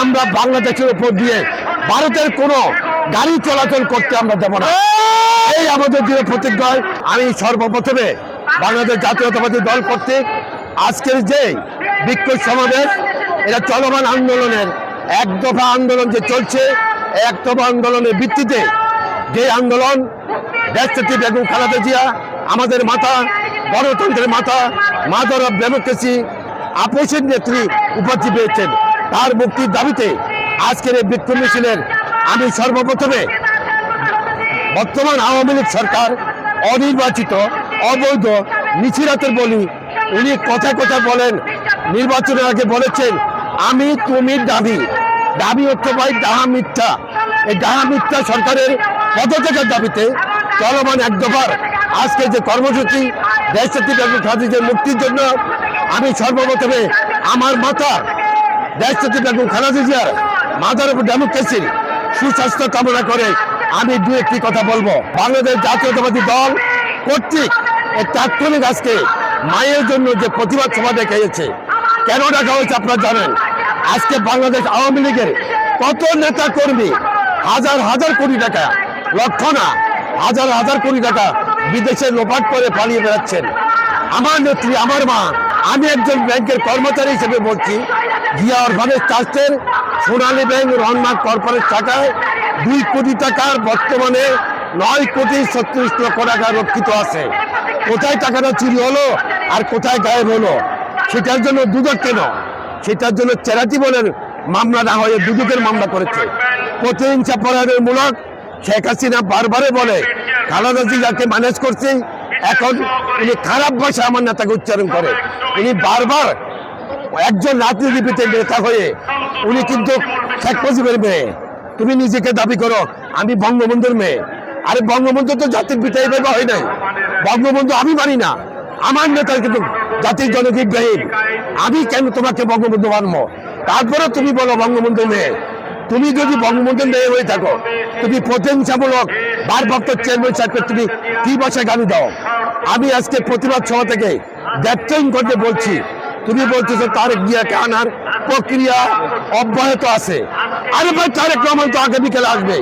আমরা বাংলাদেশের উপর দিয়ে ভারতের কোনো গাড়ি চলাচল করতে আমরা দেব না। এই আমাদের দৃঢ় প্রতিজ্ঞায় আমি সর্বপ্রথমে বাংলাদেশ জাতীয়তাবাদী দল কর্তৃক আজকের যে বিক্ষোভ সমাবেশ, এটা চলমান আন্দোলনের এক দফা আন্দোলন যে চলছে এক দফা আন্দোলনের ভিত্তিতে যে আন্দোলন দেশটি বেগম খালেদা জিয়া, আমাদের মাতা, গণতন্ত্রের মাতা, মাদার অফ ডেমোক্রেসি আপোষের নেত্রী উপাধি পেয়েছেন তার মুক্তির দাবিতে আজকের এই বিক্ষোভ মিছিলের আমি সর্বপ্রথমে বর্তমান আওয়ামী লীগ সরকার অনির্বাচিত, অবৈধ মিছিরাতের বলি উনি কথা কথা বলেন, নির্বাচনের আগে বলেছেন, আমি তুমি দাবি দাবি হচ্ছে ভাই ডাহা মিথ্যা। এই ডাহা মিথ্যা সরকারের পদত্যাগের দাবিতে চলমান এক দফার আজকে যে কর্মসূচি দেশটি মুক্তির জন্য আমি সর্বপ্রথমে আমার মাতা দেশটি বেগম খালেদা জিয়ার মাদার উপর ডেমোক্রেসির সুস্বাস্থ্য কামনা করে আমি দু একটি কথা বলব। বাংলাদেশ জাতীয়তাবাদী দল কর্তৃক তাৎক্ষণিক আজকে মায়ের জন্য যে প্রতিবাদ সভা দেখাইছে কেন ডাকা হয়েছে আপনারা জানেন, আজকে বাংলাদেশ আওয়ামী লীগের কত নেতা কর্মী হাজার হাজার কোটি টাকা, লক্ষ না, হাজার হাজার কোটি টাকা বিদেশে লোপাট করে পালিয়ে বেড়াচ্ছেন। আমার নেত্রী, আমার মা, আমি একজন ব্যাংকের কর্মচারী হিসেবে বলছি জিয়া অরফানেজ ট্রাস্টের সোনালী ব্যাংক রনমার্ক কর্পোরেট টাকায় দুই কোটি টাকার বর্তমানে নয় কোটি ছত্রিশ লক্ষ টাকা রক্ষিত আছে। কোথায় টাকাটা চুরি হলো আর কোথায় গায়েব হলো? সেটার জন্য দুদক কেন? সেটার জন্য চেরাটি বলেন মামলা না হয়ে দুদকের মামলা করেছে। প্রতিহিংসা পরায়ণের মূলক শেখ হাসিনা বারবারে বলে খালেদা জিয়াকে ম্যানেজ করছে, এখন উনি খারাপ ভাষা আমার নেতাকে উচ্চারণ করে। উনি বারবার একজন রাজনীতিবিদের নেতা হয়ে উনি কিন্তু মুজিবের মেয়ে। তুমি নিজেকে দাবি করো, আমি বঙ্গবন্ধুর মেয়ে। আরে বঙ্গবন্ধু তো জাতির পিতা এইভাবে হয় নাই। বঙ্গবন্ধু আমি মানি না। আমার নেতা কিন্তু জাতির জনক ইব্রাহিম। আমি কেন তোমাকে বঙ্গবন্ধু মানবো? তারপরে তুমি বলো বঙ্গবন্ধু মেয়ে। তুমি যদি বঙ্গবন্ধুর মেয়ে হয়ে থাকো, তুমি প্রতিহিংসামূলক ভারপ্রাপ্ত চেয়ারম্যান সাহেবকে তুমি কি ভাষায় গালি দাও? আমি আজকে প্রতিবাদ সভা থেকে ব্যর্থহীন করতে বলছি। তুমি বলতেছো তারেক জিয়াকে আনার প্রক্রিয়া অব্যাহত আছে। আরে ভাই, তারেক রহমান তো আগে বিকেলে আসবে।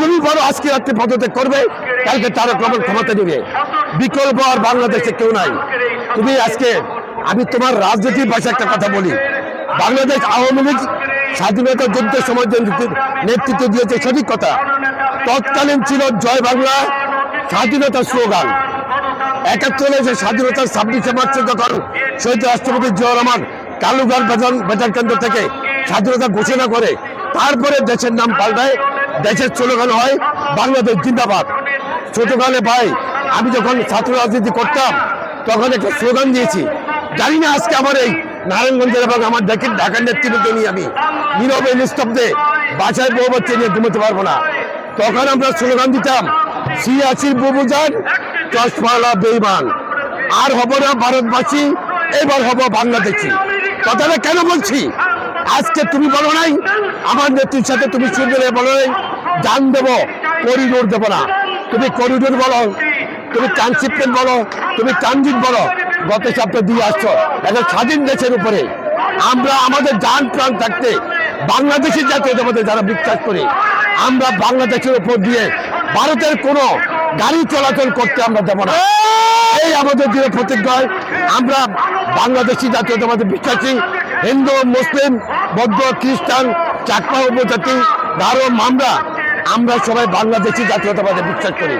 তুমি বলো আজকে রাত্রে পদত্যাগ করবে, কালকে তারেক রহমান ক্ষমতা দেবে বিকল্প আর বাংলাদেশে কেউ নাই। তুমি আজকে, আমি তোমার রাজনীতির ভাষায় একটা কথা বলি। বাংলাদেশ আওয়ামী লীগ স্বাধীনতা যুদ্ধের সময় যে নেতৃত্ব দিয়েছে, সঠিক কথা। তৎকালীন ছিল জয় বাংলা স্বাধীনতার স্লোগান। একাত্তরে যে স্বাধীনতার ছাব্বিশে মার্চে যখন শহীদ রাষ্ট্রপতি জিয়া রহমান কালুঘাট বেতন বেতার কেন্দ্র থেকে স্বাধীনতা ঘোষণা করে তারপরে দেশের নাম পাল্টায়, দেশের স্লোগান হয় বাংলাদেশ জিন্দাবাদ। ছোটকালে ভাই, আমি যখন ছাত্র রাজনীতি করতাম, তখন একটা স্লোগান দিয়েছি। জানি না আজকে আমার এই নারায়ণগঞ্জের এবং আমার দেখেন ঢাকার নেতৃত্ব নিয়ে আমি নীরবে, নিস্তব্ধে বাসায় বউ বাচ্চা নিয়ে ঘুমোতে পারব না। তখন আমরা স্লোগান দিতাম সিয়াসির বুবুজান চশমালা বেইমান। আর হব না ভারতবাসী এবার হব বাংলাদেশি। কথাটা কেন বলছি? আজকে তুমি বলো নাই, আমার নেত্রীর সাথে তুমি শুনবে বলো নাই, জান দেবো, করিডোর দেবো না। তুমি করিডোর বলো, তুমি ট্রান্সিপ্টেন্ট বলো, তুমি ট্রানজিট বলো, গত সপ্তাহে দিয়ে আসছো। একটা স্বাধীন দেশের উপরে আমরা আমাদের যান প্রাণ থাকতে বাংলাদেশের জাতীয়তাবাদে যারা বিশ্বাস করি, আমরা বাংলাদেশের উপর দিয়ে ভারতের কোনো গাড়ি চলাচল করতে আমরা দেব না। এই আমাদের দৃঢ় প্রতিজ্ঞায় আমরা বাংলাদেশি জাতীয়তাবাদী বিশ্বাসী, হিন্দু, মুসলিম, বৌদ্ধ, খ্রিস্টান, চাকমা উপজাতি ধারণ মামরা, আমরা সবাই বাংলাদেশি জাতীয়তাবাদে বিশ্বাস করি।